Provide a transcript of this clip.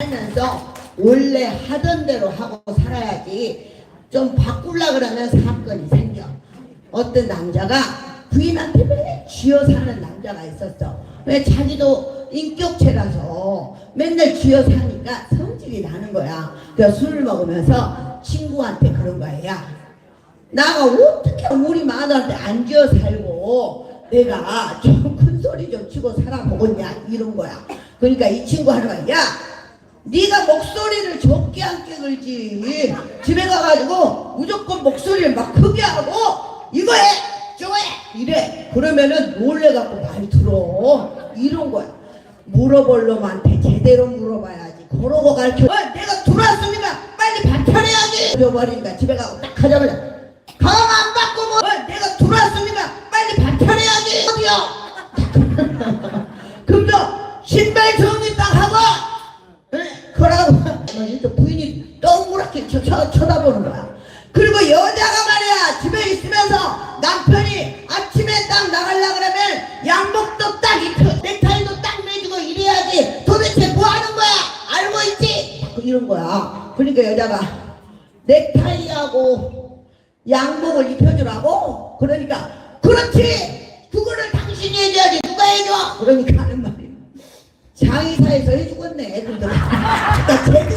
하면서 원래 하던 대로 하고 살아야지 좀 바꾸려 그러면 사건이 생겨. 어떤 남자가 부인한테 맨날 쥐어 사는 남자가 있었어. 왜 자기도 인격체라서 맨날 쥐어 사니까 성질이 나는 거야. 그래서 술을 먹으면서 친구한테 그런 거야. 야, 나가 어떻게 우리 마누라한테 안 쥐어 살고 내가 좀 큰 소리 좀 치고 살아보겠냐 이런 거야. 그러니까 이 친구 하는 거야. 야, 네가 목소리를 적게 함께 걸지. 집에 가가지고 무조건 목소리를 막 크게 하고 이거 해, 저거 해 이래. 그러면은 놀래갖고 말 들어. 이런 거야. 물어볼 놈한테 제대로 물어봐야지. 그러고 가르쳐. 어, 내가 들어왔으니까 빨리 반찬해야지. 그려버리니까 집에 가고 딱 하자마자 가만 쳐, 쳐, 쳐다보는 거야. 그리고 여자가 말이야 집에 있으면서 남편이 아침에 딱 나가려 그러면 양복도 딱 입혀 넥타이도 딱 매주고 이래야지 도대체 뭐 하는 거야 알고 있지? 이런 거야. 그러니까 여자가 넥타이하고 양복을 입혀주라고 그러니까 그렇지 그거를 당신이 해줘야지 누가 해줘 그러니까 하는 말이야. 장의사에서 해주겠네 애들